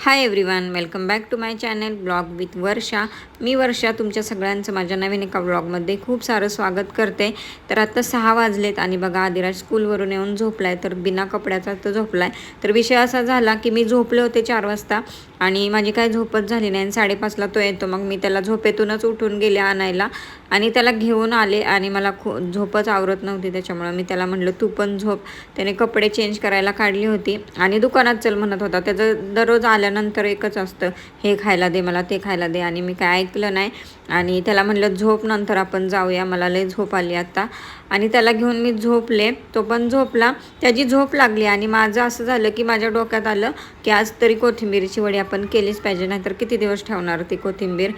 Hi everyone welcome back to my channel blog with Varsha मी वर्षा तुमच्या सगळ्यांचं माझ्या नवीन एका ब्लॉगमध्ये खूप सारं स्वागत करते. तर आत्ता सहा वाजलेत आणि बघा आदिराज स्कूलवरून येऊन झोपलाय तर बिना कपड्याचा तो झोपलाय. तर विषय असा झाला की मी झोपले होते चार वाजता आणि माझी काय झोपच झाली नाही आणि साडेपाचला तो येतो. मग मी त्याला झोपेतूनच उठून गेले आणायला. आणि त्याला घेऊन आले आणि मला खू झोपच आवरत नव्हती त्याच्यामुळं. मी त्याला म्हटलं तू पण झोप. त्याने कपडे चेंज करायला काढली होती आणि दुकानात चल म्हणत होता. त्याचं दररोज आल्यानंतर एकच असतं हे खायला दे मला ते खायला दे. आणि मी काय ऐकलं नाही. आणि त्याला म्हटलं झोप नंतर आपण जाऊया मला लय झोप आली आत्ता आणि त्याला घेऊन मी झोपले. तो पण झोपला. त्याची झोप लागली आणि माझं असं झालं की माझ्या डोक्यात आलं की आज तरी कोथिंबीरची वडी आपण केलीच पाहिजे नाहीतर किती दिवस ठेवणार ती कोथिंबीर?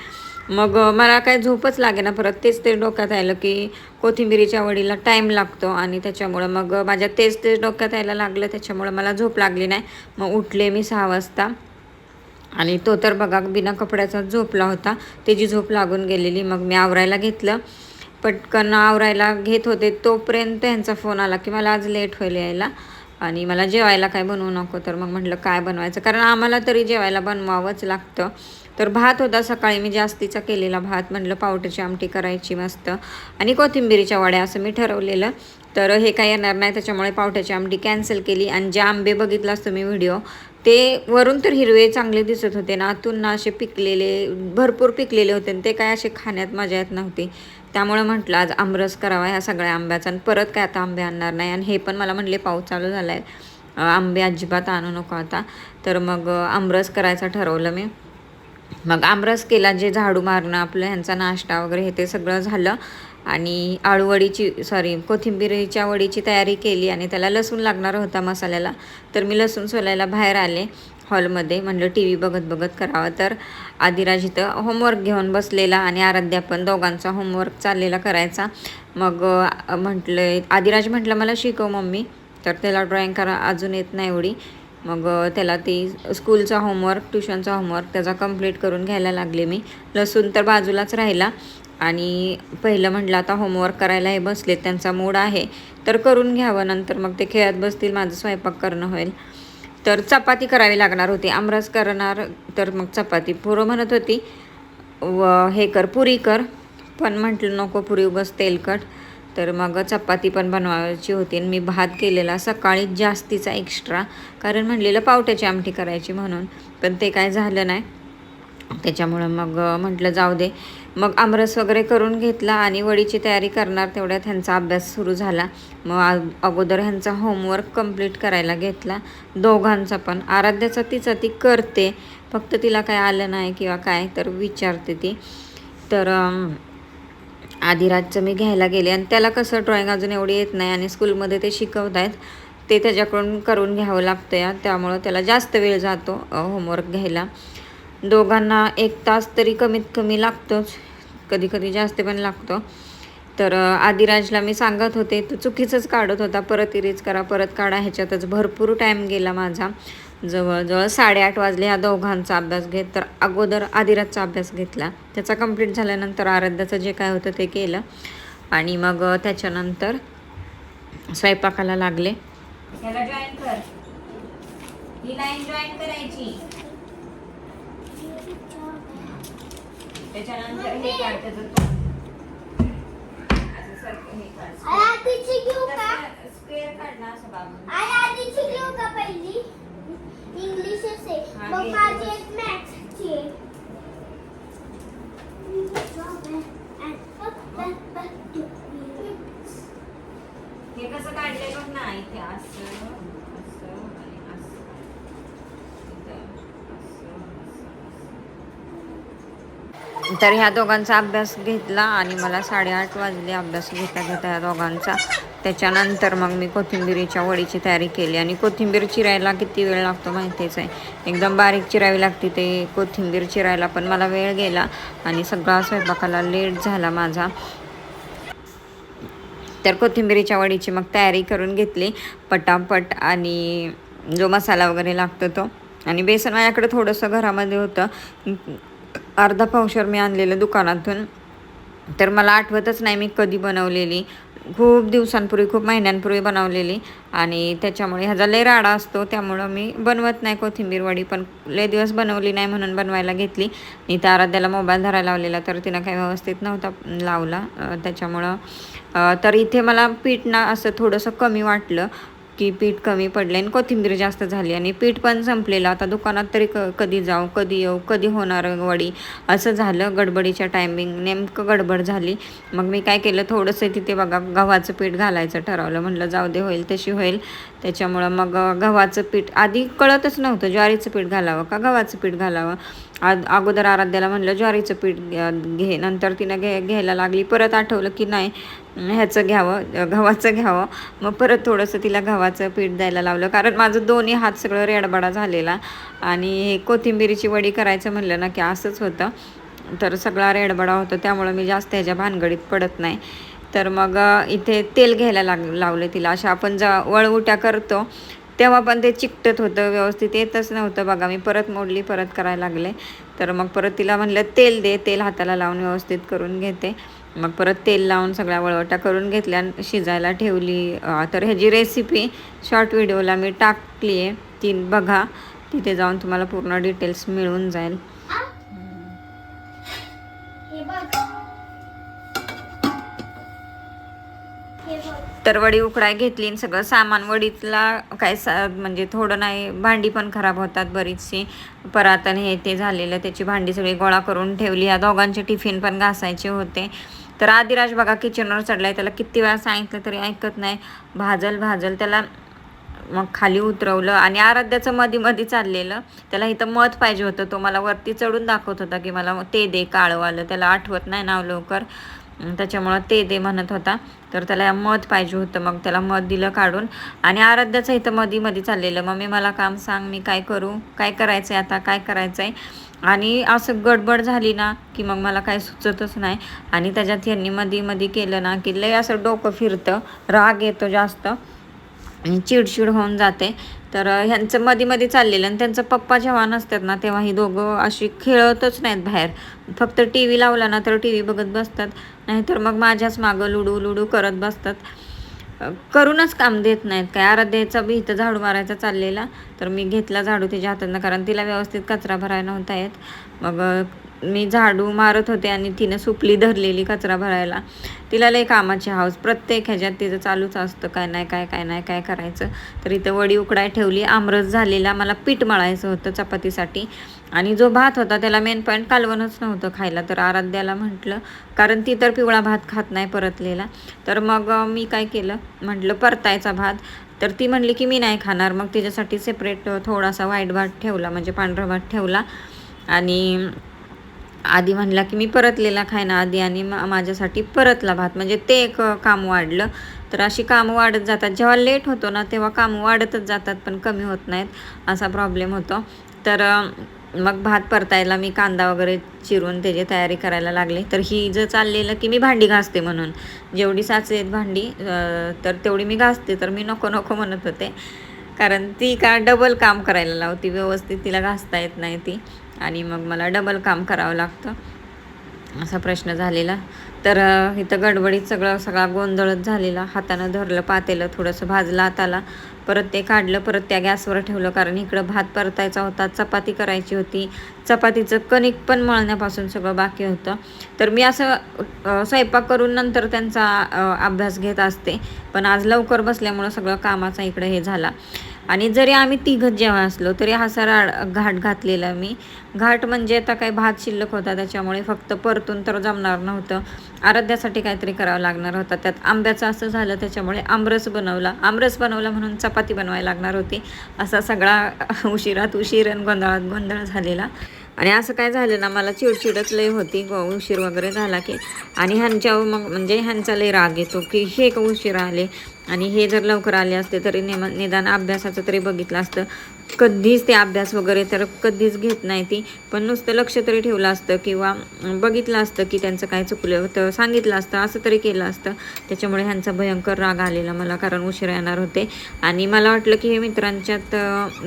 मग मला काय झोपच लागे ना परत. तेच ते डोक्यात आलं की कोथिंबिरीच्या वडीला टाईम लागतो आणि त्याच्यामुळं मग माझ्या तेच तेच डोक्यात यायला लागलं त्याच्यामुळं मला झोप लागली नाही. मग उठले मी सहा वाजता आणि तो तर बघा बिना कपड्याचा झोपला होता. त्याची झोप लागून गेलेली. मग मी आवरायला घेतलं. पटकन आवरायला घेत होते. तोपर्यंत यांचा फोन आला की मला आज लेट होईल यायला आणि मला जेवायला काय बनवू नको. तर मग म्हटलं काय बनवायचं? कारण आम्हाला तरी जेवायला बनवावंच लागतं. तर भात होता सकाळी मी जास्तीचा केलेला भात म्हणलं पावट्याची आमटी करायची मस्त. आणि कोथिंबिरीच्या वड्या असं मी ठरवलेलं. तर हे काय येणार नाही त्याच्यामुळे पावट्याची आमटी कॅन्सल केली. आणि जे आंबे बघितलास तुम्ही व्हिडिओ ते वरून तर हिरवे चांगले दिसत होते ना. आतून ना असे पिकलेले भरपूर पिकलेले होते. आणि ते काय असे खाण्यात मजा येत नव्हती. त्यामुळे म्हटलं आज आमरस करावा ह्या सगळ्या आंब्याचा. आणि परत काय आता आंबे आणणार नाही. आणि हे पण मला म्हणले पाऊस चालू झाला आहे आंबे अजिबात आणू नको आता. तर मग आमरस करायचा ठरवलं मी. मग आमरस केला जे झाडू मारणं आपलं ह्यांचा नाश्ता वगैरे हे ते सगळं झालं. आणि आळूवडीची सॉरी कोथिंबीरीच्या वडीची तयारी केली आणि त्याला लसूण लागणार होता मसाल्याला. तर मी लसूण सोलायला बाहेर आले हॉलमध्ये म्हणलं टी व्ही बघत बघत करावं. तर आदिराज इथं होमवर्क घेऊन बसलेला आणि आराध्या पण दोघांचा होमवर्क चाललेला करायचा. मग म्हटलं आदिराज म्हटलं मला शिकव मम्मी. तर त्याला ड्रॉइंग करा अजून येत नाही एवढी. मग त्याला ती स्कूलचा होमवर्क ट्युशनचा होमवर्क त्याचा कंप्लीट करून घ्यायला लागले मी. लसूण तर बाजूलाच राहिला आणि पहिलं म्हटलं आता होमवर्क करायला हे बसले त्यांचा मूड आहे. तर करून घ्यावं नंतर मग ते खेळत बसतील माझं स्वयंपाक करणं होईल. तर चपाती करावी लागणार होती. आमरस करणार तर मग चपाती. पोरं म्हणत होती व हे कर पुरी कर. पण म्हटलं नको पुरी उगस तेलकट तर मग चपाती पण बनवायची होती आणि मी भात केलेला सकाळी जास्तीचा एक्स्ट्रा कारण म्हणलेलं पावट्याची आमटी करायची म्हणून पण ते काय झालं नाही. त्याच्यामुळं मग म्हटलं जाऊ दे. मग आमरस वगैरे करून घेतला आणि वडीची तयारी करणार तेवढ्यात ह्यांचा अभ्यास सुरू झाला. मग अगोदर ह्यांचा होमवर्क कंप्लीट करायला घेतला. दोघांचा पण. आराध्याचा तिचा ती करते. फक्त तिला काय आलं नाही किंवा काय तर विचारते ती. तर आधी रातचं मी घ्यायला गेले आणि त्याला कसं ड्रॉईंग अजून एवढी येत नाही आणि स्कूलमध्ये ते शिकवत आहेत ते त्याच्याकडून करून घ्यावं लागतं या. त्यामुळं त्याला जास्त वेळ जातो होमवर्क घ्यायला. दोघांना एक तास तरी कमीत कमी लागतोच कधी कधी जास्त पण लागतो. तर आदिराजला मी सांगत होते तो चुकीचंच काढत होता परत इरेज करा परत काढा ह्याच्यातच भरपूर टाईम गेला माझा. जवळजवळ साडेआठ वाजले ह्या दोघांचा अभ्यास घेत तर अगोदर आदिराजचा अभ्यास घेतला. त्याचा कंप्लीट झाल्यानंतर आराध्याचं जे काय होतं ते केलं. आणि मग त्याच्यानंतर स्वयंपाकाला लागले. याला जॉईन कर. ही लाईन जॉईन करायची. त्याच्यानंतर हे काढ त्याचं. तोंड. असं काढ. ना का पहिली? हे कसं काढलंय बघ ना इथे असं. तर ह्या दोघांचा अभ्यास घेतला आणि मला साडेआठ वाजले अभ्यास घेता घेता ह्या दोघांचा त्याच्यानंतर मग मी कोथिंबिरीच्या वडीची तयारी केली आणि कोथिंबीर चिरायला किती वेळ लागतो माहितीच आहे. एकदम बारीक चिरावी लागते ते कोथिंबीर चिरायला पण मला वेळ गेला आणि सगळा स्वयंपाकाला लेट झाला माझा. तर कोथिंबिरीच्या वडीची मग तयारी करून घेतली. पटापट आणि जो मसाला वगैरे लागतो तो. आणि बेसन माझ्याकडे थोडंसं घरामध्ये होतं. अर्धा पावशर मी आणलेलं दुकानातून. तर मला आठवतच नाही मी कधी बनवलेली. खूप दिवसांपूर्वी खूप महिन्यांपूर्वी बनवलेली. आणि त्याच्यामुळे ह्याचा लय राडा असतो. त्यामुळं मी बनवत नाही कोथिंबीर वडी पण लय दिवस बनवली नाही म्हणून बनवायला घेतली. मी त्या आराध्याला मोबाईल धरायला लावलेला तर तिनं काही व्यवस्थित नव्हता लावला. त्याच्यामुळं तर इथे मला पीठ ना असं थोडंसं कमी वाटलं. की पीठ कमी पडले आणि कोथिंबीर जास्त झाली आणि पीठ पण संपलेलं. आता दुकानात तरी क कधी जाऊ कधी येऊ कधी होणार वडी? असं झालं गडबडीच्या टायमिंग नेमकं गडबड झाली. मग मी काय केलं? थोडंसं तिथे बघा गव्हाचं पीठ घालायचं ठरवलं. म्हटलं जाऊ दे होईल तशी होईल. त्याच्यामुळं मग गव्हाचं पीठ आधी कळतच नव्हतं ज्वारीचं पीठ घालावं का गव्हाचं पीठ घालावं? आद अगोदर आराध्याला म्हणलं ज्वारीचं पीठ घे. नंतर तिनं घे घ्यायला लागली. परत आठवलं की नाही ह्याचं घ्यावं गव्हाचं घ्यावं. मग परत थोडंसं तिला गव्हाचं पीठ द्यायला लावलं. कारण माझं दोन्ही हात सगळं रेडबडा झालेला. आणि हे कोथिंबिरीची वडी करायचं म्हणलं ना की असंच होतं. तर सगळा रेडबडा होतो. त्यामुळं मी जास्त ह्याच्या भानगडीत पडत नाही. तर मग इथे तेल घ्यायला लाग लावले तिला. अशा आपण ज वळवट्या करतो तेव्हा पण ते चिकटत होतं व्यवस्थित. येतच नव्हतं बघा. मी परत मोडली परत करायला लागले. तर मग परत तिला म्हणलं तेल दे. तेल हाताला लावून व्यवस्थित करून घेते. मग परत तेल लावून सगळ्या वळवटा करून घेतल्या शिजायला ठेवली. तर ह्याची रेसिपी शॉर्ट व्हिडिओला मी टाकली आहे ती बघा तिथे जाऊन तुम्हाला पूर्ण डिटेल्स मिळून जाईल हे बघ हे बघ तर वडी उकडाय घेतली आणि सगळं सामान वडीतला काय सा म्हणजे थोडं नाही भांडी पण खराब होतात बरीचशी. परातन हे ते झालेलं त्याची भांडी सगळी गोळा करून ठेवली. या दोघांचे टिफिन पण घासायचे होते. तर आदिराज बघा किचनवर चढलाय त्याला किती वेळा सांगितलं तरी ऐकत नाही. भाजल भाजल त्याला मग खाली उतरवलं आणि आराध्याचं मधी मधी चाललेलं. त्याला इथं मध पाहिजे होतं. तो मला वरती चढून दाखवत होता की मला ते दे काळवालं त्याला आठवत नाही नाव लवकर. त्याच्यामुळं ते दे म्हणत होता. तर त्याला मध पाहिजे होतं. मग त्याला मध दिलं काढून. आणि आराध्याचं इथं मधीमध्ये चाललेलं. मम्मी मला काम सांग. मी काय करू? काय करायचं आहे आता? काय करायचं आहे आणि असं गडबड झाली ना की मग मला काय सुचतच नाही. आणि त्याच्यात यांनी मधी मधी केलं ना की लय असं डोकं फिरतं. राग येतो जास्त. आणि चिडचिड होऊन जाते. तर ह्यांचं मध्ये मध्ये चाललेलं आणि त्यांचं पप्पा जेव्हा नसतात ना तेव्हा ही दोघं अशी खेळतच नाहीत बाहेर. फक्त टी व्ही लावला ना तर टी व्ही बघत बसतात. नाहीतर मग माझ्याच मागं लुडू लुडू करत बसतात. करूनच काम देत नाहीत काय. आराध्याचा बी इथं झाडू मारायचा चाललेला. तर मी घेतला झाडू तिच्या हातातनं कारण तिला व्यवस्थित कचरा भरायला नव्हता येत. मग मी झाडू मारत होते आणि तिनं सुपली धरलेली कचरा भरायला. तिला लई कामाची हाऊस. प्रत्येक ह्याच्यात तिचं चालूच असतं. काय नाही काय काय नाही काय करायचं. तर इथं वडी उकडाय ठेवली. आमरस झालेला. मला पीठ मळायचं होतं चपातीसाठी. आणि जो भात होता त्याला मेन पॉईंट कालवणच नव्हतं खायला. तर आराध्याला म्हटलं कारण ती तर पिवळा भात खात नाही परतलेला. तर मग मी काय केलं? म्हटलं परतायचा भात. तर ती म्हणली की मी नाही खाणार. मग तिच्यासाठी सेपरेट थोडासा व्हाईट भात ठेवला. म्हणजे पांढरा भात ठेवला. आणि आधी म्हणला की मी परतलेला खायना आधी आणि मा- माझ्यासाठी परतला भात. म्हणजे ते एक काम वाढलं. तर अशी कामं वाढत जातात. जेव्हा लेट होतो ना तेव्हा कामं वाढतच जातात पण कमी होत नाहीत असा प्रॉब्लेम होतो. तर मग भात परतायला मी कांदा वगैरे चिरून त्याची तयारी करायला लागले. तर ही जर चाललेलं की मी भांडी घासते म्हणून. जेवढी साचेत भांडी तर तेवढी मी घासते. तर मी नको नको म्हणत होते. कारण ती का डबल काम करायला लावती. व्यवस्थित तिला घासता येत नाही ती. आणि मग मला डबल काम करावं लागतं. असा प्रश्न झालेला. तर इथं गडबडीत सगळं सगळा गोंधळच झालेला. हातानं धरलं पातेलं थोडंसं भाजलं हाताला. परत ते काढलं परत त्या गॅसवर ठेवलं कारण इकडं भात परतायचा होता चपाती करायची होती. चपातीचं कणिक पण मळण्यापासून सगळं बाकी होतं. तर मी असं स्वयंपाक करून नंतर त्यांचा अभ्यास घेत असते. पण आज लवकर बसल्यामुळं सगळं कामाचा इकडं हे झाला. आणि जरी आम्ही तिघत जेव्हा असलो तरी हा सारा घाट घातलेला मी. घाट म्हणजे आता काही भात शिल्लक होता त्याच्यामुळे फक्त परतून तर जमणार नव्हतं. आराध्यासाठी काहीतरी करावं लागणार होता. त्यात आंब्याचं असं झालं त्याच्यामुळे आमरस बनवला. आमरस बनवला म्हणून चपाती बनवायला लागणार होती. असा सगळा उशिरात उशीर आणि गोंधळात गोंधळ झालेला. आणि असं काय झालं ना मला चिडचिडच लय होती. ग उशीर वगैरे झाला की. आणि ह्यांच्यावर मग म्हणजे ह्यांचा लय राग येतो की हे का उशीर आले? आणि हे जर लवकर आले असते तरी नेम निदान अभ्यासाचं तरी बघितलं असतं. कधीच ते अभ्यास वगैरे तर कधीच घेत नाही ती. पण नुसतं लक्ष तरी ठेवलं असतं किंवा बघितलं असतं की त्यांचं काय चुकलं होतं सांगितलं असतं असं तरी केलं असतं. त्याच्यामुळे ह्यांचा भयंकर राग आलेला मला कारण उशीर येणार होते. आणि मला वाटलं की हे मित्रांच्यात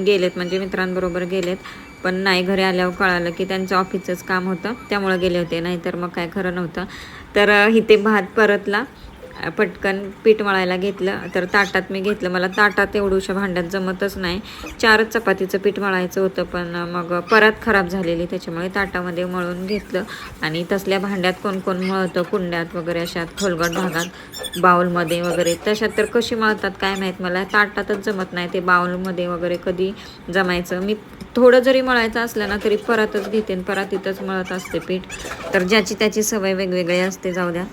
गेलेत म्हणजे मित्रांबरोबर गेलेत. पण नाही घरी आल्यावर कळालं की त्यांचं ऑफिसचंच काम होतं. त्यामुळं गेले होते. नाहीतर मग काय खरं नव्हतं. तर इथे भात परतला. पटकन पीठ मळायला घेतलं तर ताटात मी घेतलं. मला ताटात एवढूशा भांड्यात जमतच नाही. चारच चपातीचं पीठ मळायचं होतं पण मग परत खराब झालेली त्याच्यामुळे ताटामध्ये मळून घेतलं. आणि तसल्या भांड्यात कोण कोण मळतं कुंड्यात वगैरे अशात खोलगट भागात बाऊलमध्ये वगैरे. तशात तर कशी मळतात काय माहीत? मला ताटातच जमत नाही ते बाऊलमध्ये वगैरे कधी जमायचं. मी थोडं जरी मळायचं असलं ना तरी परतच घेते परत परातीतच मळत असते पीठ. तर ज्याची त्याची सवय वेगवेगळी असते जाऊ द्या.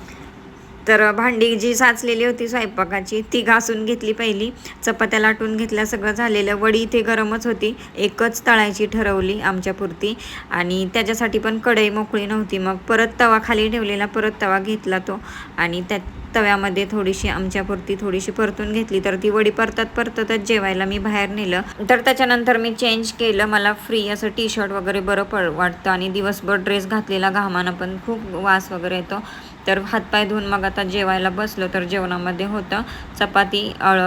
तर भांडी जी साचलेली होती स्वयंपाकाची ती घासून घेतली पहिली. चपात्या लाटून घेतल्या सगळं झालेलं. वडी इथे गरमच होती. एकच तळायची ठरवली आमच्यापुरती आणि त्याच्यासाठी पण कढई मोकळी नव्हती. मग परत तवा खाली ठेवलेला परत तवा घेतला तो. आणि त्या तव्यामध्ये थोडीशी आमच्यापुरती थोडीशी परतून घेतली. तर ती वडी परतत परततच जेवायला मी बाहेर नेलं. तर त्याच्यानंतर मी चेंज केलं. मला फ्री असं टी शर्ट वगैरे बरं पड वाटतं. आणि दिवसभर ड्रेस घातलेला. घामानं पण खूप वास वगैरे येतो. तर हातपाय धुवून मग आता जेवायला बसलो तर जेवणामध्ये होतं चपाती अळ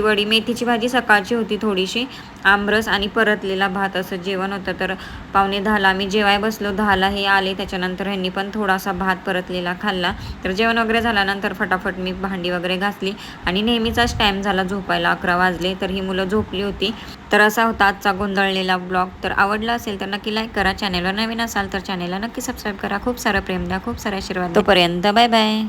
वडी मेथीची भाजी सकाळची होती थोडीशी. आमरस आणि परतलेला भात असं जेवण होतं. तर पावणे दहाला आम्ही जेवाय बसलो. दहाला हे आले. त्याच्यानंतर ह्यांनी पण थोडासा भात परतलेला खाल्ला. तर जेवण वगैरे झाल्यानंतर फटाफट मी भांडी वगैरे घासली आणि नेहमीचाच टाईम झाला झोपायला. अकरा वाजले तर ही मुलं झोपली होती. तर असा होता आजचा गोंधळलेला ब्लॉग तर आवडला असेल तर नक्की लाईक करा. चॅनलवर नवीन असाल तर चॅनलला नक्की सबस्क्राईब करा. खूप सारं प्रेम द्या. खूप सारे आशीर्वाद तोपर्यंत बाय बाय